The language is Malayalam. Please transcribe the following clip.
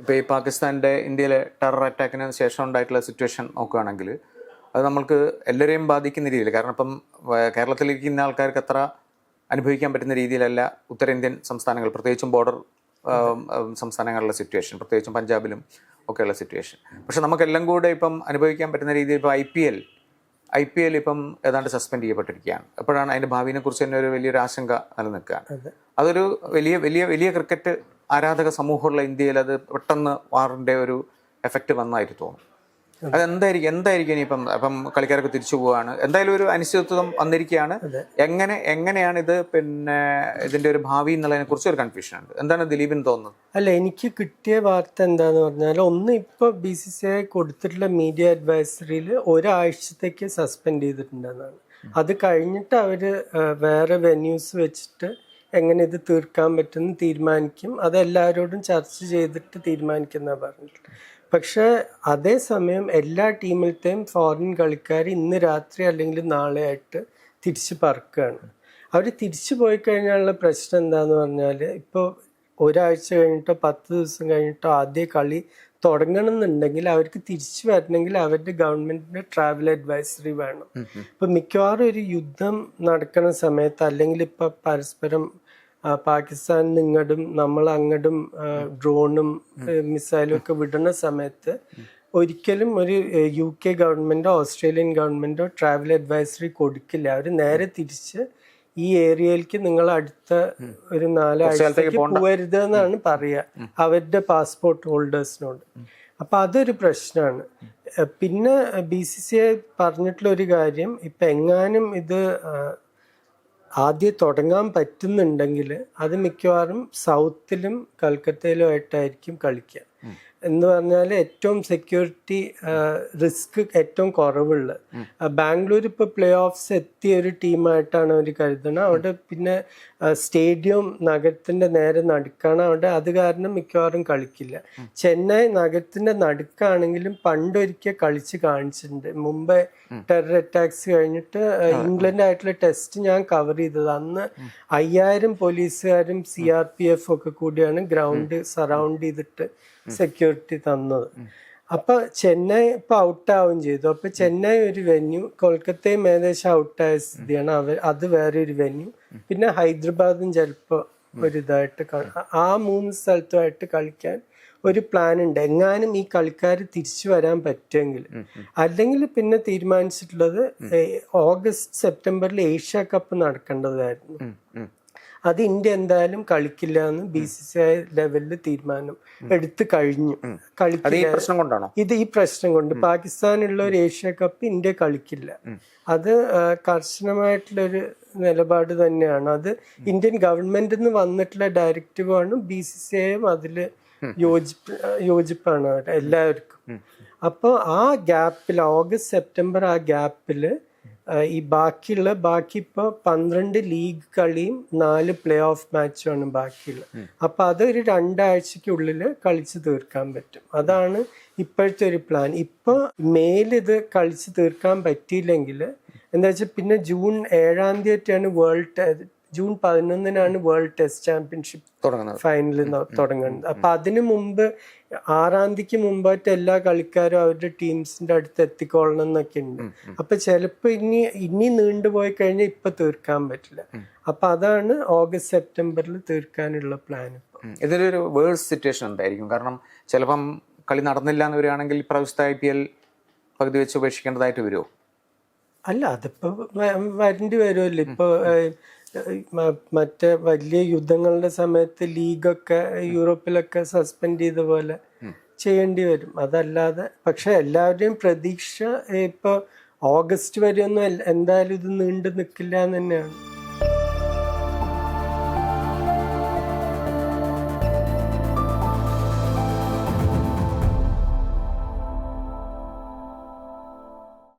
ഇപ്പോൾ ഈ പാകിസ്ഥാന്റെ ഇന്ത്യയിലെ ടെറർ അറ്റാക്കിന് ശേഷം ഉണ്ടായിട്ടുള്ള സിറ്റുവേഷൻ നോക്കുകയാണെങ്കിൽ അത് നമ്മൾക്ക് എല്ലാവരെയും ബാധിക്കുന്ന രീതിയിൽ കാരണം ഇപ്പം കേരളത്തിലിരിക്കുന്ന ആൾക്കാർക്ക് അത്ര അനുഭവിക്കാൻ പറ്റുന്ന രീതിയിലല്ല ഉത്തരേന്ത്യൻ സംസ്ഥാനങ്ങൾ പ്രത്യേകിച്ചും ബോർഡർ സംസ്ഥാനങ്ങളിലെ സിറ്റുവേഷൻ പ്രത്യേകിച്ചും പഞ്ചാബിലും ഒക്കെയുള്ള സിറ്റുവേഷൻ പക്ഷെ നമുക്കെല്ലാം കൂടെ ഇപ്പം അനുഭവിക്കാൻ പറ്റുന്ന രീതിയിൽ ഇപ്പോൾ I P L I P L ഇപ്പം ഏതാണ്ട് സസ്പെൻഡ് ചെയ്യപ്പെട്ടിരിക്കുകയാണ്. അപ്പോഴാണ് അതിന്റെ ഭാവിയെക്കുറിച്ച് തന്നെ ഒരു വലിയൊരു ആശങ്ക നിലനിൽക്കുകയാണ്. അതൊരു വലിയ വലിയ വലിയ ക്രിക്കറ്റ് ആരാധക സമൂഹമുള്ള ഇന്ത്യയിൽ അത് പെട്ടെന്ന് വാറിന്റെ ഒരു എഫക്റ്റ് വന്നായിട്ട് തോന്നും അതെന്തായിരിക്കും എന്തായിരിക്കും ഇനിയിപ്പം അപ്പം കളിക്കാരൊക്കെ തിരിച്ചു പോവാണ് എന്തായാലും ഒരു അനിശ്ചിതത്വം വന്നിരിക്കുകയാണ്. എങ്ങനെ എങ്ങനെയാണ് ഇത് പിന്നെ ഇതിന്റെ ഒരു ഭാവി എന്നുള്ളതിനെ കുറിച്ച് ഒരു കൺഫ്യൂഷൻ ഉണ്ട്. എന്താണ് ദിലീപിന് തോന്നുന്നത്? അല്ല എനിക്ക് കിട്ടിയ വാർത്ത എന്താന്ന് പറഞ്ഞാൽ ഒന്ന് ഇപ്പൊ ബി സി സി ഐ കൊടുത്തിട്ടുള്ള മീഡിയ അഡ്വൈസറിയിൽ ഒരാഴ്ചത്തേക്ക് സസ്പെൻഡ് ചെയ്തിട്ടുണ്ടെന്നാണ്. അത് കഴിഞ്ഞിട്ട് അവർ വേറെ വെന്യൂസ് വെച്ചിട്ട് എങ്ങനെ ഇത് തീർക്കാൻ പറ്റുമെന്ന് തീരുമാനിക്കും. അതെല്ലാവരോടും ചർച്ച ചെയ്തിട്ട് തീരുമാനിക്കുന്ന പറഞ്ഞത്. പക്ഷേ അതേസമയം എല്ലാ ടീമിലത്തെയും ഫോറിൻ കളിക്കാർ ഇന്ന് രാത്രി അല്ലെങ്കിൽ നാളെ ആയിട്ട് തിരിച്ച് പറക്കുകയാണ്. അവർ തിരിച്ചു പോയി കഴിഞ്ഞാലുള്ള പ്രശ്നം എന്താന്ന് പറഞ്ഞാൽ ഇപ്പോൾ ഒരാഴ്ച കഴിഞ്ഞിട്ടോ പത്ത് ദിവസം കഴിഞ്ഞിട്ടോ ആദ്യ കളി തുടങ്ങണം എന്നുണ്ടെങ്കിൽ അവർക്ക് തിരിച്ചു വരണമെങ്കിൽ അവരുടെ ഗവൺമെന്റിന്റെ ട്രാവൽ അഡ്വൈസറി വേണം. ഇപ്പൊ മിക്കവാറും ഒരു യുദ്ധം നടക്കുന്ന സമയത്ത് അല്ലെങ്കിൽ ഇപ്പൊ പരസ്പരം പാകിസ്ഥാൻ ഇങ്ങടും നമ്മൾ അങ്ങടും ഡ്രോണും മിസൈലും ഒക്കെ വിടുന്ന സമയത്ത് ഒരിക്കലും ഒരു യു കെ ഗവൺമെന്റോ ഓസ്ട്രേലിയൻ ഗവൺമെന്റോ ട്രാവൽ അഡ്വൈസറി കൊടുക്കില്ല. അവർ നേരെ തിരിച്ച് ഈ ഏരിയയിലേക്ക് നിങ്ങൾ അടുത്ത ഒരു നാലാഴ്ചത്തേക്ക് പോകരുത് എന്നാണ് പറയുക അവരുടെ പാസ്പോർട്ട് ഹോൾഡേഴ്സിനോട്. അപ്പൊ അതൊരു പ്രശ്നമാണ് പിന്നെ ബി സി സി ഐ പറഞ്ഞിട്ടുള്ള ഒരു കാര്യം ഇപ്പൊ എങ്ങാനും ഇത് ആദ്യം തുടങ്ങാൻ പറ്റുന്നുണ്ടെങ്കിൽ അത് മിക്കവാറും സൗത്തിലും കൽക്കത്തയിലും ആയിട്ടായിരിക്കും കളിക്കുക. എന്ന് പറഞ്ഞാൽ ഏറ്റവും സെക്യൂരിറ്റി റിസ്ക് ഏറ്റവും കുറവുള്ള. ബാംഗ്ലൂർ ഇപ്പോൾ പ്ലേ ഓഫ്സ് എത്തിയ ഒരു ടീമായിട്ടാണ് അവർ കരുതുന്നത്. അവിടെ പിന്നെ സ്റ്റേഡിയം നഗരത്തിന്റെ നേരെ നടുക്കാണ്. അവിടെ അത് കാരണം മിക്കവാറും കളിക്കില്ല. ചെന്നൈ നഗരത്തിന്റെ നടുക്കാണെങ്കിലും പണ്ടൊരിക്കൽ കളിച്ച് കാണിച്ചിട്ടുണ്ട്. മുംബൈ ടെറർ അറ്റാക്സ് കഴിഞ്ഞിട്ട് ഇംഗ്ലണ്ടായിട്ടുള്ള ടെസ്റ്റ് ഞാൻ കവർ ചെയ്തത്. അന്ന് അയ്യായിരം പോലീസുകാരും സി ആർ പി എഫ് ഒക്കെ കൂടിയാണ് ഗ്രൗണ്ട് സറൗണ്ട് ചെയ്തിട്ട് സെക്യൂരിറ്റി തന്നത്. അപ്പൊ ചെന്നൈ ഇപ്പൊ ഔട്ടാവുകയും ചെയ്തു. അപ്പൊ ചെന്നൈ ഒരു വെന്യൂ കൊൽക്കത്തയും ഏകദേശം ഔട്ടായ സ്ഥിതിയാണ്. അവർ അത് വേറെ ഒരു വെന്യൂ പിന്നെ ഹൈദരാബാദും ചിലപ്പോ ഒരു ഇതായിട്ട് ആ മൂന്ന് സ്ഥലത്തുമായിട്ട് കളിക്കാൻ ഒരു പ്ലാൻ ഉണ്ട്. എങ്ങാനും ഈ കളിക്കാർ തിരിച്ചു വരാൻ പറ്റുമെങ്കിൽ. അല്ലെങ്കിൽ പിന്നെ തീരുമാനിച്ചിട്ടുള്ളത് ഓഗസ്റ്റ് സെപ്റ്റംബറിൽ ഏഷ്യ കപ്പ് നടക്കേണ്ടതായിരുന്നു. അത് ഇന്ത്യ എന്തായാലും കളിക്കില്ല എന്ന് ബി സി സി ഐ ലെവലിൽ തീരുമാനം എടുത്തു കഴിഞ്ഞു കളിക്കില്ല. ഇത് ഈ പ്രശ്നം കൊണ്ട് പാകിസ്ഥാനുള്ള ഒരു ഏഷ്യ കപ്പ് ഇന്ത്യ കളിക്കില്ല. അത് കർശനമായിട്ടുള്ളൊരു നിലപാട് തന്നെയാണ്. അത് ഇന്ത്യൻ ഗവൺമെന്റ് നിന്ന് വന്നിട്ടുള്ള ഡയറക്റ്റീവാണ് ബി സി സി ഐയും അതിൽ യോജിപ്പ് യോജിപ്പാണ്. എല്ലാവർക്കും. അപ്പോൾ ആ ഗ്യാപ്പിൽ ഓഗസ്റ്റ് സെപ്റ്റംബർ ആ ഗ്യാപ്പിൽ ഈ ബാക്കിയുള്ള ബാക്കി ഇപ്പോൾ പന്ത്രണ്ട് ലീഗ് കളിയും നാല് പ്ലേ ഓഫ് മാച്ചുമാണ് ബാക്കിയുള്ളത് അപ്പൊ അതൊരു രണ്ടാഴ്ചക്കുള്ളിൽ കളിച്ച് തീർക്കാൻ പറ്റും. അതാണ് ഇപ്പോഴത്തെ ഒരു പ്ലാൻ. ഇപ്പോൾ മേലിത് കളിച്ച് തീർക്കാൻ പറ്റിയില്ലെങ്കിൽ എന്താ വെച്ചാൽ പിന്നെ ജൂൺ ഏഴാം തീയതിയാണ് വേൾഡ് ജൂൺ പതിനൊന്നിനാണ് വേൾഡ് ടെസ്റ്റ് ചാമ്പ്യൻഷിപ്പ് തുടങ്ങുന്നത്. ഫൈനലിൽ തുടങ്ങുന്നത്. അപ്പൊ അതിനു മുമ്പ് ആറാം തീയതിക്ക് മുമ്പായിട്ട് എല്ലാ കളിക്കാരും അവരുടെ ടീംസിന്റെ അടുത്ത് എത്തിക്കൊള്ളണം എന്നൊക്കെ ഉണ്ട്. അപ്പൊ ചിലപ്പോ ഇനി ഇനി നീണ്ടുപോയി കഴിഞ്ഞാൽ ഇപ്പൊ തീർക്കാൻ പറ്റില്ല. അപ്പൊ അതാണ് ഓഗസ്റ്റ് സെപ്റ്റംബറിൽ തീർക്കാനുള്ള പ്ലാൻ. ഇതിലൊരു വേഴ്സ് സിറ്റുവേഷൻ എന്തായിരിക്കും? കാരണം ചിലപ്പം കളി നടന്നില്ല എന്ന് വരികയാണെങ്കിൽ ഇപ്രാവശ്യത്തെ ഐ പി എൽ പകുതി വെച്ച് ഉപേക്ഷിക്കേണ്ടതായിട്ട് വരുമോ അല്ല അതിപ്പോ വരേണ്ടി വരുമല്ലോ ഇപ്പൊ മറ്റേ വലിയ യുദ്ധങ്ങളുടെ സമയത്ത് ലീഗൊക്കെ യൂറോപ്പിലൊക്കെ സസ്പെൻഡ് ചെയ്ത പോലെ ചെയ്യേണ്ടി വരും. അതല്ലാതെ പക്ഷെ എല്ലാവരുടെയും പ്രതീക്ഷ ഇപ്പൊ ഓഗസ്റ്റ് വരെയൊന്നും എന്തായാലും ഇത് നീണ്ടു നിൽക്കില്ല എന്ന് തന്നെയാണ്.